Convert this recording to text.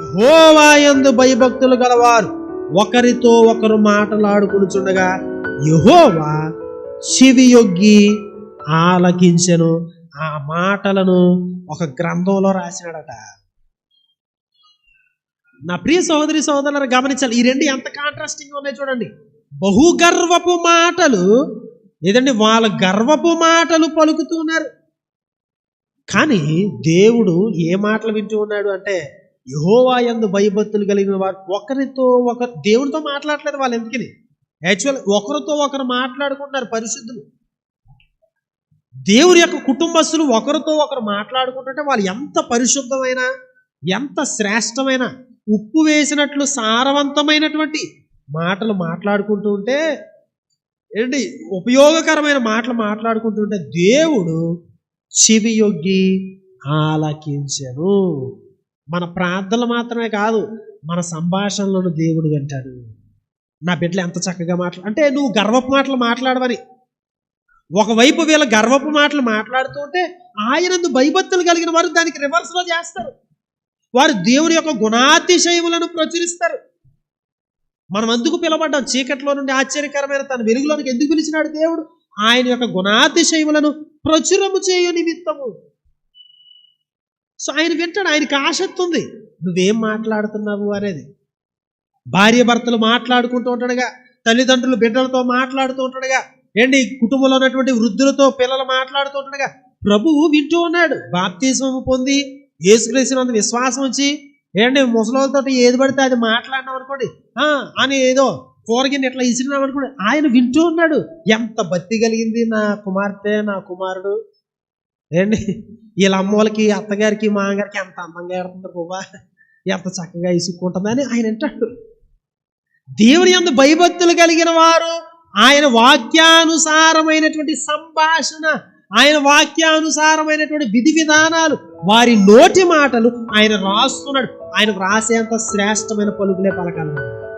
యహోవాయందు భయభక్తులు గలవారు. ఒకరితో ఒకరు మాటలాడుకునిచుండగా యహోవా చెవియొగ్గి ఆలకించెను. ఆ మాటలను ఒక గ్రంథంలో రాసినాడట. నా ప్రియ సహోదరి సోదరులను గమనించాలి. ఈ రెండు ఎంత కాంట్రాస్టింగ్ ఉన్నాయి చూడండి. బహుగర్వపు మాటలు ఏదండి వాళ్ళ గర్వపు మాటలు పలుకుతున్నారు కానీ దేవుడు ఏ మాటలు వింటూ ఉన్నాడు అంటే యహోవా యందు భయభక్తులు కలిగిన వారు ఒకరితో ఒకరు దేవుడితో మాట్లాడలేదు వాళ్ళు ఎందుకని? యాక్చువల్ ఒకరితో ఒకరు మాట్లాడుకుంటున్నారు పరిశుద్ధులు. దేవుడి యొక్క కుటుంబస్తులు ఒకరితో ఒకరు మాట్లాడుకుంటుంటే వాళ్ళు ఎంత పరిశుద్ధమైన ఎంత శ్రేష్టమైన ఉప్పు వేసినట్లు సారవంతమైనటువంటి మాటలు మాట్లాడుకుంటూ ఉంటే ఏంటి? ఉపయోగకరమైన మాటలు మాట్లాడుకుంటుంటే దేవుడు చెవియొగ్గి ఆలకించరు మన ప్రార్థనలు మాత్రమే కాదు మన సంభాషణలను దేవుడు వింటాడు. నా బిడ్డలు ఎంత చక్కగా మాట్లా అంటే నువ్వు గర్వపు మాటలు మాట్లాడవని. ఒకవైపు వీళ్ళ గర్వపు మాటలు మాట్లాడుతుంటే ఆయనందు భయభక్తులు కలిగిన వారు దానికి రివర్స్లో చేస్తారు. వారు దేవుని యొక్క గుణాతిశయములను ప్రచురిస్తారు. మనం అందుకు పిలవడ్డాం చీకట్లో నుండి ఆశ్చర్యకరమైన తన వెలుగులోనికి ఎందుకు పిలిచినాడు దేవుడు? ఆయన యొక్క గుణాతిశయములను ప్రచురము చేయు నిమిత్తము. సో ఆయన వింటాడు ఆయనకి ఆసక్తి ఉంది. నువ్వేం మాట్లాడుతున్నావు అనేది. భార్య భర్తలు మాట్లాడుకుంటూ ఉంటాడుగా తల్లిదండ్రులు బిడ్డలతో మాట్లాడుతూ ఉంటాడుగా ఏంటి కుటుంబంలో ఉన్నటువంటి వృద్ధులతో పిల్లలు మాట్లాడుతూ ఉంటాడుగా. ప్రభువు వింటూ ఉన్నాడు బాప్తిజం పొంది యేసుక్రీస్తునందు విశ్వాసం వచ్చి ఏంటి ముసలితో ఏది పడితే అది మాట్లాడినాం అనుకోండి అని ఏదో కూరగిన్ని ఎట్లా ఇసిరినాం అనుకోండి ఆయన వింటూ ఉన్నాడు. ఎంత భక్తి కలిగింది నా కుమార్తె నా కుమారుడు? ఏంటి? వీళ్ళ అమ్మోళ్ళకి అత్తగారికి మామగారికి ఎంత అందంగా ఏడుతుంది బాబా ఎంత చక్కగా ఇసుక్కుంటుందని ఆయన వింటాడు. దేవుని అందు భయభక్తులు కలిగిన వారు ఆయన వాక్యానుసారమైనటువంటి సంభాషణ ఆయన వాక్యానుసారమైనటువంటి విధి విధానాలు వారి నోటి మాటలు ఆయన రాస్తున్నాడు. ఆయన వ్రాసేంత శ్రేష్టమైన పలుకులే పలకాలి.